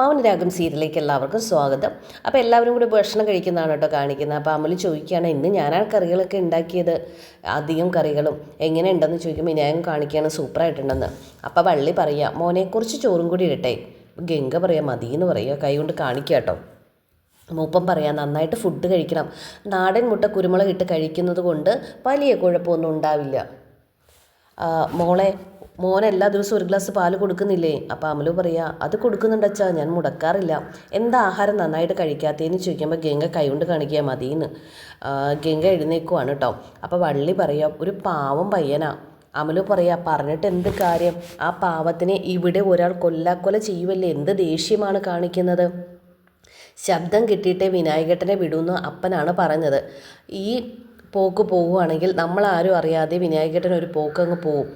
മൗനരാഗം സീരിയലിലേക്ക് എല്ലാവർക്കും സ്വാഗതം. അപ്പോൾ എല്ലാവരും കൂടി ഭക്ഷണം കഴിക്കുന്നതാണ് കേട്ടോ കാണിക്കുന്നത്. അപ്പോൾ അമൽ ചോദിക്കുകയാണ് ഇന്ന് ഞാനാണ് കറികളൊക്കെ ഉണ്ടാക്കിയത്? അധികം കറികളും എങ്ങനെ ഉണ്ടെന്ന് ചോദിക്കുമ്പോൾ ഞാൻ കാണിക്കുകയാണ് സൂപ്പറായിട്ടുണ്ടെന്ന്. അപ്പോൾ വള്ളി പറയുക മോനെക്കുറിച്ച് ചോറും കൂടി ഇടട്ടെ. ഗംഗ പറയാം മതി എന്ന് പറയുക കൈ കൊണ്ട് കാണിക്കുക കേട്ടോ. മൂപ്പം പറയാം നന്നായിട്ട് ഫുഡ് കഴിക്കണം. നാടൻ മുട്ട കുരുമുളക് ഇട്ട് കഴിക്കുന്നത് കൊണ്ട് വലിയ കുഴപ്പമൊന്നും ഉണ്ടാവില്ല. മോളെ മോൻ എല്ലാ ദിവസവും ഒരു ഗ്ലാസ് പാൽ കൊടുക്കുന്നില്ലേ? അപ്പോൾ അമലു പറയാ അത് കൊടുക്കുന്നുണ്ട് അച്ഛാ ഞാൻ മുടക്കാറില്ല. എന്താ ആഹാരം നന്നായിട്ട് കഴിക്കാത്തതെന്ന് ചോദിക്കുമ്പോൾ ഗംഗ കൈകൊണ്ട് കാണിക്കുക മതിയെന്ന് ഗംഗ എഴുന്നേക്കുവാണ് കേട്ടോ അപ്പോൾ വള്ളി പറയുക ഒരു പാവം പയ്യനാ. അമലു പറയാ പറഞ്ഞിട്ട് എന്ത് കാര്യം? ആ പാവത്തിനെ ഇവിടെ ഒരാൾ കൊല്ലാക്കൊല ചെയ്യുമല്ലേ എന്ത് ദേഷ്യമാണ് കാണിക്കുന്നത്? ശബ്ദം കിട്ടിയിട്ടേ വിനായകട്ടനെ വിടുമെന്ന് അപ്പനാണ് പറഞ്ഞത്. ഈ പോക്ക് പോവുകയാണെങ്കിൽ നമ്മളാരും അറിയാതെ വിനായകേട്ടൻ ഒരു പോക്ക് അങ്ങ് പോവും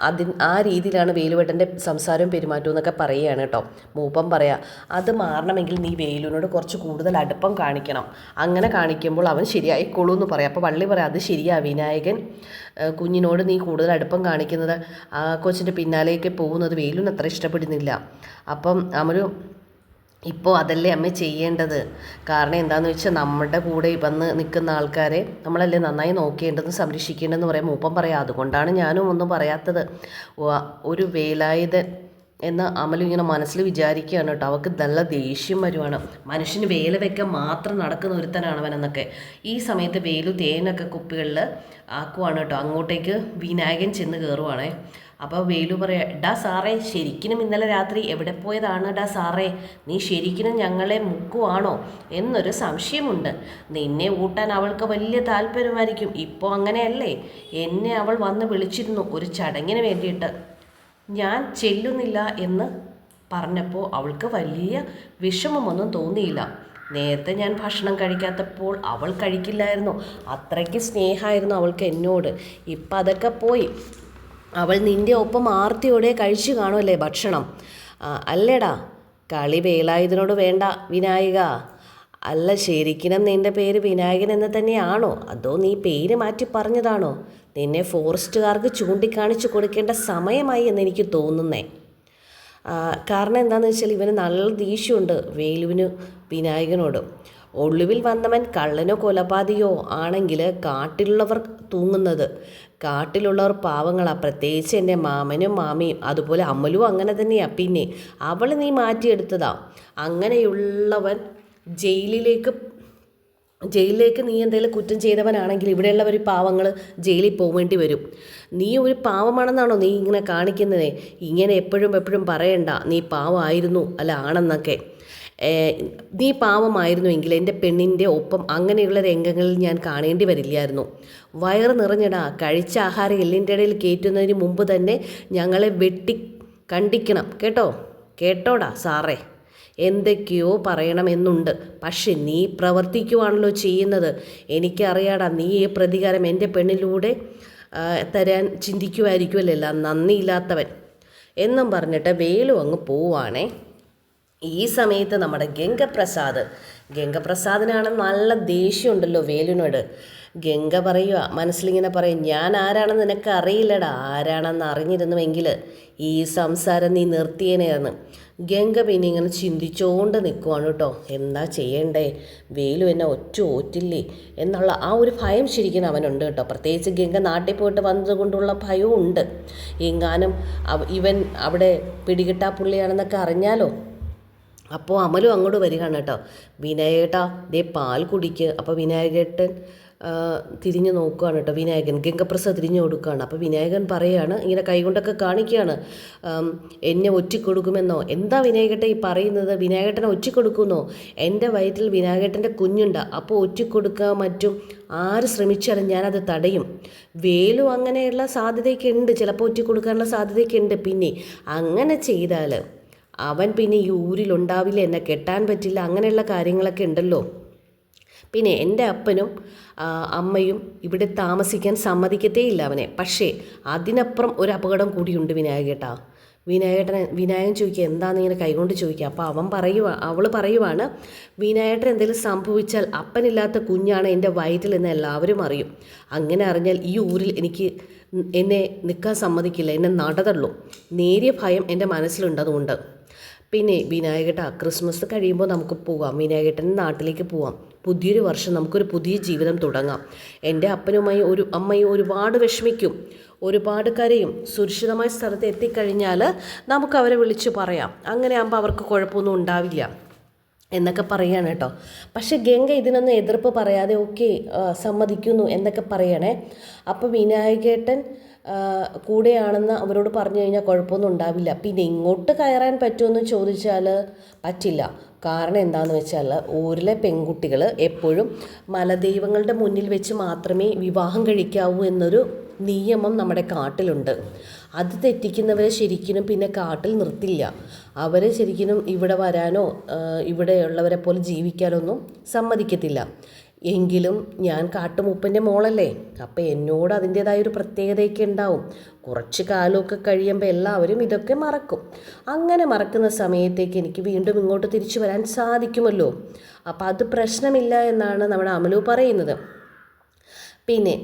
അതി ആ രീതിയിലാണ് വേലുവേട്ടന്റെ സംസാരവും പെരുമാറ്റവും എന്നൊക്കെ പറയുകയാണ് കേട്ടോ. മൂപ്പം പറയാം അത് മാറണമെങ്കിൽ നീ വേലുവിനോട് കുറച്ച് കൂടുതൽ അടുപ്പം കാണിക്കണം. അങ്ങനെ കാണിക്കുമ്പോൾ അവൻ ശരിയായിക്കോളൂ എന്ന് പറയാം. അപ്പോൾ വള്ളി പറയാം അത് ശരിയാ വിനായകൻ. കുഞ്ഞിനോട് നീ കൂടുതൽ അടുപ്പം കാണിക്കുന്നത് ആ കൊച്ചിന്റെ പിന്നാലേക്ക് പോകുന്നത് വേലുവിന് അത്ര ഇഷ്ടപ്പെടുന്നില്ല. അപ്പം അമരു ഇപ്പോൾ അതല്ലേ അമ്മ ചെയ്യേണ്ടത്? കാരണം എന്താണെന്ന് വെച്ചാൽ നമ്മുടെ കൂടെ വന്ന് നിൽക്കുന്ന ആൾക്കാരെ നമ്മളല്ലേ നന്നായി നോക്കേണ്ടതും സംരക്ഷിക്കേണ്ടതെന്ന് പറയാം. മൂപ്പം പറയാം അതുകൊണ്ടാണ് ഞാനും ഒന്നും പറയാത്തത്. ഒരു വേലായുധൻ എന്ന് അമലു ഇങ്ങനെ മനസ്സിൽ വിചാരിക്കുകയാണ് കേട്ടോ. അവൾക്ക് നല്ല ദേഷ്യം വരുവാണ്. മനുഷ്യന് വേല വെക്കാൻ മാത്രം നടക്കുന്ന ഒരുത്തനാണ് അവനെന്നൊക്കെ ഈ സമയത്ത് വേലു തേനൊക്കെ കുപ്പികളിൽ ആക്കുവാണ് കേട്ടോ. അങ്ങോട്ടേക്ക് വിനായകൻ ചെന്ന് കയറുവാണേ അപ്പോൾ വേലു പറയാ ഡാ സാറേ ശരിക്കിനും ഇന്നലെ രാത്രി എവിടെ പോയതാണ്? ഡാ സാറേ നീ ശരിക്കിനും ഞങ്ങളെ മുക്കുവാണോ? എന്നൊരു സംശയമുണ്ട്. നിന്നെ ഊട്ടാൻ അവൾക്ക് വലിയ താല്പര്യമായിരിക്കും. ഇപ്പോൾ അങ്ങനെയല്ലേ? എന്നെ അവൾ വന്ന് വിളിച്ചിരുന്നു ഒരു ചടങ്ങിന് വേണ്ടിയിട്ട്. ഞാൻ ചെല്ലുന്നില്ല എന്ന് പറഞ്ഞപ്പോൾ അവൾക്ക് വലിയ വിഷമമൊന്നും തോന്നിയില്ല. നേരത്തെ ഞാൻ ഭക്ഷണം കഴിക്കാത്തപ്പോൾ അവൾ കഴിക്കില്ലായിരുന്നു. അത്രയ്ക്ക് സ്നേഹമായിരുന്നു അവൾക്ക് എന്നോട്. ഇപ്പം അതൊക്കെ പോയി. അവൾ നിന്റെ ഒപ്പം ആർത്തിയോടെ കഴിച്ചു കാണുമല്ലേ ഭക്ഷണം? അല്ലേടാ കളി വേലായുധനോട് വേണ്ട വിനായക. അല്ല ശരിക്കിനും നിന്റെ പേര് വിനായകൻ എന്ന് തന്നെയാണോ? അതോ നീ പേര് മാറ്റി പറഞ്ഞതാണോ? നിന്നെ ഫോറസ്റ്റുകാർക്ക് ചൂണ്ടിക്കാണിച്ചു കൊടുക്കേണ്ട സമയമായി എന്ന് എനിക്ക് തോന്നുന്നേ. കാരണം എന്താണെന്ന് വെച്ചാൽ ഇവന് നല്ല ദേഷ്യമുണ്ട് വേലുവിന് വിനായകനോട്. ഒളിവിൽ വന്നവൻ കള്ളനോ കൊലപാതകയോ ആണെങ്കിൽ കാട്ടിലുള്ളവർ തൂങ്ങുന്നത്. കാട്ടിലുള്ളവർ പാവങ്ങളാണ് പ്രത്യേകിച്ച് എന്റെ മാമനും മാമിയും അതുപോലെ അമ്മലും അങ്ങനെ തന്നെയാണ് പിന്നെ അവൾ നീ മാറ്റിയെടുത്തതാ. അങ്ങനെയുള്ളവൻ ജയിലിലേക്ക് ജയിലിലേക്ക് നീ എന്തെങ്കിലും കുറ്റം ചെയ്തവനാണെങ്കിൽ ഇവിടെയുള്ളവർ പാവങ്ങൾ ജയിലിൽ പോകേണ്ടി വരും. നീ ഒരു പാവമാണെന്നാണോ നീ ഇങ്ങനെ കാണിക്കുന്നത് ഇങ്ങനെ എപ്പോഴും എപ്പോഴും പറയണ്ട. നീ പാവമായിരുന്നു അല്ല ആണെന്നൊക്കെ. നീ പാവമായിരുന്നുവെങ്കിൽ എന്റെ പെണ്ണിന്റെ ഒപ്പം അങ്ങനെയുള്ള രംഗങ്ങളിൽ ഞാൻ കാണേണ്ടി വരില്ലായിരുന്നു. വയറ് നിറഞ്ഞടാ കഴിച്ച ആഹാരം എല്ലിന്റെ ഇടയിൽ കയറ്റുന്നതിന് മുമ്പ് തന്നെ ഞങ്ങളെ വെട്ടി കണ്ടിക്കണം. കേട്ടോ? കേട്ടോടാ സാറേ. എന്തൊക്കെയോ പറയണമെന്നുണ്ട്. പക്ഷെ നീ പ്രവർത്തിക്കുവാണല്ലോ ചെയ്യുന്നത്. എനിക്കറിയാടാ നീ ഈ പ്രതികാരം എന്റെ പെണ്ണിലൂടെ തരാൻ ചിന്തിക്കുമായിരിക്കുമല്ലോ നന്ദിയില്ലാത്തവൻ. എന്നും പറഞ്ഞിട്ട് വേലു അങ്ങ് പോവാണേ ഈ സമയത്ത് നമ്മുടെ ഗംഗപ്രസാദ്. ഗംഗപ്രസാദിനാണ് നല്ല ദേഷ്യമുണ്ടല്ലോ വേലുവിനോട്. ഗംഗ പറയുക മനസ്സിലിങ്ങനെ പറയും ഞാൻ ആരാണെന്ന് നിനക്ക് അറിയില്ലടാ ആരാണെന്ന് അറിഞ്ഞിരുന്നുവെങ്കിൽ ഈ സംസാരം നീ നിർത്തിയേനെയാണ് ഗംഗ പിന്നെ ഇങ്ങനെ ചിന്തിച്ചുകൊണ്ട് നിൽക്കുവാണ് കേട്ടോ. എന്താ ചെയ്യണ്ടേ? വേലു എന്നെ ഒറ്റ ഓറ്റില്ലേ? എന്നുള്ള ആ ഒരു ഭയം ശരിക്കും അവനുണ്ട് കേട്ടോ. പ്രത്യേകിച്ച് ഗംഗ നാട്ടിൽ പോയിട്ട് വന്നതുകൊണ്ടുള്ള ഭയവും ഉണ്ട് എങ്ങാനും ഇവൻ അവിടെ പിടികിട്ടാ പുള്ളിയാണെന്നൊക്കെ അറിഞ്ഞാലോ? അപ്പോൾ അമലും അങ്ങോട്ട് വരികയാണ് കേട്ടോ. വിനായകേട്ടാ ദേ പാൽ കുടിക്ക്. അപ്പോൾ വിനായകേട്ടൻ തിരിഞ്ഞ് നോക്കുകയാണ് കേട്ടോ. വിനായകൻ ഗംഗപ്രസാദ് തിരിഞ്ഞു കൊടുക്കുകയാണ്. അപ്പോൾ വിനായകൻ പറയുകയാണ് ഇങ്ങനെ കൈകൊണ്ടൊക്കെ കാണിക്കുകയാണ്. എന്നെ ഒറ്റിക്കൊടുക്കുമെന്നോ? എന്താ വിനായകട്ടെ ഈ പറയുന്നത്? വിനായകട്ടനെ ഒറ്റിക്കൊടുക്കുമെന്നോ? എന്റെ വയറ്റിൽ വിനായകേട്ടന്റെ കുഞ്ഞുണ്ട്. അപ്പോൾ ഒറ്റിക്കൊടുക്കാൻ മറ്റും ആര് ശ്രമിച്ചാലും ഞാനത് തടയും. വേലും അങ്ങനെയുള്ള സാധ്യതയൊക്കെ ഉണ്ട്. ചിലപ്പോൾ ഒറ്റിക്കൊടുക്കാനുള്ള സാധ്യതയൊക്കെ ഉണ്ട്. പിന്നെ അങ്ങനെ ചെയ്താൽ അവൻ പിന്നെ ഈ ഊരിലുണ്ടാവില്ല? എന്നെ കെട്ടാൻ പറ്റില്ല. അങ്ങനെയുള്ള കാര്യങ്ങളൊക്കെ ഉണ്ടല്ലോ. പിന്നെ എന്റെ അപ്പനും അമ്മയും ഇവിടെ താമസിക്കാൻ സമ്മതിക്കത്തേയില്ല അവനെ. പക്ഷേ അതിനപ്പുറം ഒരു അപകടം കൂടിയുണ്ട് വിനായകേട്ടാ. വിനായകട്ടൻ വിനായകൻ ചോദിക്കുക എന്താണെന്ന് ഇങ്ങനെ കൈകൊണ്ട് ചോദിക്കുക? അപ്പോൾ അവൻ പറയുക അവൾ പറയുവാണ് വിനായകട്ടൻ എന്തെങ്കിലും സംഭവിച്ചാൽ അപ്പനില്ലാത്ത കുഞ്ഞാണ് എന്റെ വയറ്റിൽ എന്ന് എല്ലാവരും അറിയും. അങ്ങനെ അറിഞ്ഞാൽ ഈ ഊരിൽ എനിക്ക് എന്നെ നിൽക്കാൻ സമ്മതിക്കില്ല. എന്നെ നടതള്ളൂ. നേരിയ ഭയം എന്റെ മനസ്സിലുണ്ട് അതുകൊണ്ട്. പിന്നെ വിനായകട്ട ക്രിസ്മസ് കഴിയുമ്പോൾ നമുക്ക് പോവാം. വിനായകട്ടന്റെ നാട്ടിലേക്ക് പോവാം. പുതിയൊരു വർഷം നമുക്കൊരു പുതിയ ജീവിതം തുടങ്ങാം. എന്റെ അപ്പനുമായി ഒരു അമ്മയും ഒരുപാട് വിഷമിക്കും. ഒരുപാട് കരയും. സുരക്ഷിതമായ സ്ഥലത്ത് എത്തിക്കഴിഞ്ഞാൽ നമുക്ക് അവരെ വിളിച്ച് പറയാം. അങ്ങനെ ആകുമ്പോൾ അവർക്ക് കുഴപ്പമൊന്നും ഉണ്ടാവില്ല എന്നൊക്കെ പറയാണ് കേട്ടോ. പക്ഷേ ഗംഗ ഇതിനൊന്നും എതിർപ്പ് പറയാതെ ഓക്കെ സമ്മതിക്കുന്നു എന്നൊക്കെ പറയണേ. അപ്പോൾ വിനായകേട്ടൻ കൂടെയാണെന്ന് അവരോട് പറഞ്ഞു കഴിഞ്ഞാൽ കുഴപ്പമൊന്നും ഉണ്ടാവില്ല. പിന്നെ ഇങ്ങോട്ട് കയറാൻ പറ്റുമെന്ന് ചോദിച്ചാൽ പറ്റില്ല. കാരണം എന്താണെന്ന് വെച്ചാൽ ഊരിലെ പെൺകുട്ടികൾ എപ്പോഴും മലദൈവങ്ങളുടെ മുന്നിൽ വെച്ച് മാത്രമേ വിവാഹം കഴിക്കാവൂ എന്നൊരു നിയമം നമ്മുടെ കാട്ടിലുണ്ട്. അത് തെറ്റിക്കുന്നവരെ ശരിക്കും പിന്നെ കാട്ടിൽ നിർത്തില്ല. അവരെ ശരിക്കും ഇവിടെ വരാനോ ഇവിടെയുള്ളവരെ പോലെ ജീവിക്കാനൊന്നും സമ്മതിക്കത്തില്ല. എങ്കിലും ഞാൻ കാട്ടുമൂപ്പന്റെ മോളല്ലേ. അപ്പം എന്നോട് അതിന്റേതായ ഒരു പ്രത്യേകതയൊക്കെ ഉണ്ടാവും. കുറച്ച് കാലമൊക്കെ കഴിയുമ്പോൾ എല്ലാവരും ഇതൊക്കെ മറക്കും. അങ്ങനെ മറക്കുന്ന സമയത്തേക്ക് എനിക്ക് വീണ്ടും ഇങ്ങോട്ട് തിരിച്ചു വരാൻ സാധിക്കുമല്ലോ. അപ്പോൾ അത് പ്രശ്നമില്ല എന്നാണ് നമ്മുടെ അമലു പറയുന്നത്. പിന്നെ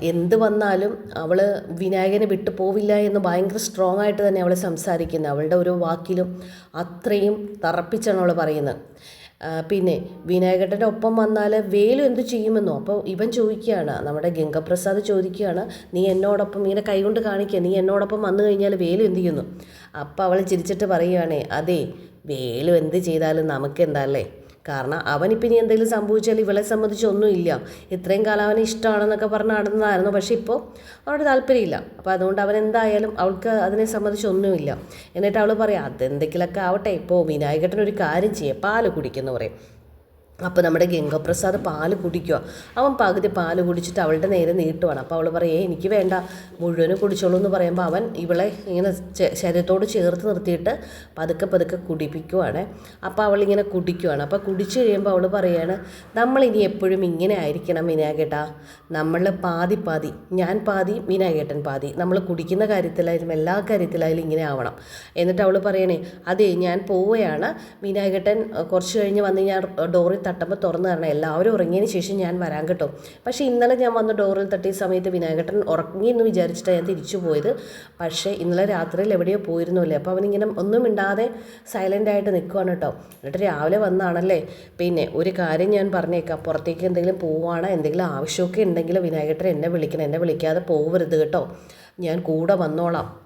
എന്ത് വന്നാലും അവൾ വിനായകനെ വിട്ടു പോവില്ല എന്ന് ഭയങ്കര സ്ട്രോങ് ആയിട്ട് തന്നെ അവൾ സംസാരിക്കുന്നത് അവളുടെ ഓരോ വാക്കിലും അത്രയും തറപ്പിച്ചാണ് അവൾ പറയുന്നത്. പിന്നെ വിനായകട്ടന്റെ ഒപ്പം വന്നാൽ വേലു എന്ത് ചെയ്യുമെന്നോ? അപ്പോൾ ഇവൻ ചോദിക്കുകയാണ്. നമ്മുടെ ഗംഗപ്രസാദ് ചോദിക്കുകയാണ് നീ എന്നോടൊപ്പം ഇങ്ങനെ കൈകൊണ്ട് കാണിക്കുക നീ എന്നോടൊപ്പം വന്നു കഴിഞ്ഞാൽ വേലു എന്ത് ചെയ്യുന്നു? അപ്പോൾ അവൾ ചിരിച്ചിട്ട് പറയുകയാണേ അതെ വേലു എന്ത് ചെയ്താലും നമുക്ക് എന്താ അല്ലേ? കാരണം അവനിപ്പം ഇനി എന്തെങ്കിലും സംഭവിച്ചാൽ ഇവളെ സംബന്ധിച്ചൊന്നും ഇല്ല. ഇത്രയും കാലം അവന് ഇഷ്ടമാണെന്നൊക്കെ പറഞ്ഞ് നടന്നതായിരുന്നു. പക്ഷെ ഇപ്പോൾ അവനോട് താല്പര്യമില്ല. അപ്പോൾ അതുകൊണ്ട് അവൻ എന്തായാലും അവൾക്ക് അതിനെ സംബന്ധിച്ചൊന്നുമില്ല എന്നിട്ട് അവൾ പറയാം അതെന്തെങ്കിലുമൊക്കെ ആവട്ടെ ഇപ്പോൾ വിനായകട്ടൻ ഒരു കാര്യം ചെയ്യുക പാൽ കുടിക്കുന്നു പറയും. അപ്പോൾ നമ്മുടെ ഗംഗപ്രസാദ് പാൽ കുടിക്കുക. അവൻ പകുതി പാൽ കുടിച്ചിട്ട് അവളുടെ നേരെ നീട്ടുവാണ്. അപ്പോൾ അവൾ പറയേ എനിക്ക് വേണ്ട. മുഴുവനും കുടിച്ചോളൂ എന്ന് പറയുമ്പോൾ അവൻ ഇവളെ ഇങ്ങനെ ശരീരത്തോട് ചേർത്ത് നിർത്തിയിട്ട് പതുക്കെ പതുക്കെ കുടിപ്പിക്കുവാണ്. അപ്പോൾ അവളിങ്ങനെ കുടിക്കുവാണ്. അപ്പോൾ കുടിച്ചു കഴിയുമ്പോൾ അവൾ പറയാണ് നമ്മളിനി എപ്പോഴും ഇങ്ങനെ ആയിരിക്കണം വിനായകേട്ടാ. നമ്മൾ പാതി പാതി. ഞാൻ പാതി വിനായകേട്ടൻ പാതി. നമ്മൾ കുടിക്കുന്ന കാര്യത്തിലായാലും എല്ലാ കാര്യത്തിലായാലും ഇങ്ങനെ ആവണം. എന്നിട്ട് അവൾ പറയണേ അതെ ഞാൻ പോവുകയാണ്. വിനായകേട്ടൻ അഹ്, കുറച്ച് കഴിഞ്ഞ് വന്ന് ഞാൻ ഡോറിൽ തട്ടുമ്പോൾ തുറന്നു തരണം. എല്ലാവരും ഉറങ്ങിയതിന് ശേഷം ഞാൻ വരാൻ കേട്ടോ. പക്ഷേ ഇന്നലെ ഞാൻ വന്ന് ഡോറിൽ തട്ടിയ സമയത്ത് വിനായകട്ടൻ ഉറങ്ങി എന്ന് വിചാരിച്ചിട്ടാണ് ഞാൻ തിരിച്ചു പോയത്. പക്ഷേ ഇന്നലെ രാത്രിയിൽ എവിടെയോ പോയിരുന്നില്ലേ. അപ്പോൾ അവനിങ്ങനെ ഒന്നും മിണ്ടാതെ സൈലന്റ് ആയിട്ട് നിൽക്കുവാണ് കേട്ടോ. എന്നിട്ട് രാവിലെ വന്നാണല്ലേ. പിന്നെ ഒരു കാര്യം ഞാൻ പറഞ്ഞേക്കാം. പുറത്തേക്ക് എന്തെങ്കിലും പോവുകയാണോ എന്തെങ്കിലും ആവശ്യമൊക്കെ ഉണ്ടെങ്കിൽ വിനായകട്ടൻ എന്നെ വിളിക്കണം. എന്നെ വിളിക്കാതെ പോകരുത് കേട്ടോ. ഞാൻ കൂടെ വന്നോളാം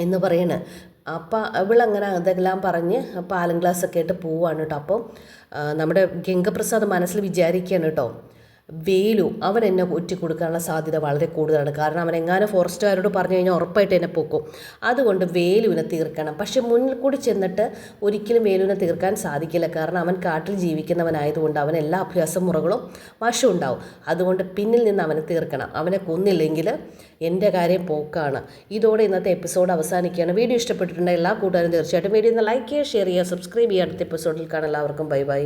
എന്ന് പറയണ്. അപ്പം ഇവളങ്ങനെ അതെല്ലാം പറഞ്ഞ് പാലും ഗ്ലാസ്സൊക്കെ ആയിട്ട് പോവാണ് കേട്ടോ അപ്പോൾ നമ്മുടെ ഗംഗപ്രസാദ് മനസ്സിൽ വിചാരിക്കുകയാണ് കേട്ടോ വേലു അവൻ എന്നെ ഒറ്റ കൊടുക്കാനുള്ള സാധ്യത വളരെ കൂടുതലാണ്. കാരണം അവൻ എങ്ങാനും ഫോറസ്റ്റുകാരോട് പറഞ്ഞു കഴിഞ്ഞാൽ ഉറപ്പായിട്ട് എന്നെ പൊക്കും. അതുകൊണ്ട് വേലുവിനെ തീർക്കണം. പക്ഷെ മുന്നിൽ കൂടി ചെന്നിട്ട് ഒരിക്കലും വേലുവിനെ തീർക്കാൻ സാധിക്കില്ല. കാരണം അവൻ കാട്ടിൽ ജീവിക്കുന്നവനായതുകൊണ്ട് അവൻ എല്ലാ അഭ്യാസ മുറകളും വശം ഉണ്ടാവും അതുകൊണ്ട് പിന്നിൽ നിന്ന് അവനെ തീർക്കണം. അവനെ കൊന്നില്ലെങ്കിൽ എന്റെ കാര്യം പോക്കാണ്. ഇതോടെ ഇന്നത്തെ എപ്പിസോഡ് അവസാനിക്കുകയാണ്. വീഡിയോ ഇഷ്ടപ്പെട്ടിട്ടുണ്ടെങ്കിൽ എല്ലാ കൂട്ടുകാരും തീർച്ചയായിട്ടും വീഡിയോ ഒന്ന് ലൈക്ക് ചെയ്യുക ഷെയർ ചെയ്യുക സബ്സ്ക്രൈബ് ചെയ്യുക. അടുത്ത എപ്പിസോഡിൽ കാണാം. എല്ലാവർക്കും ബൈ ബൈ.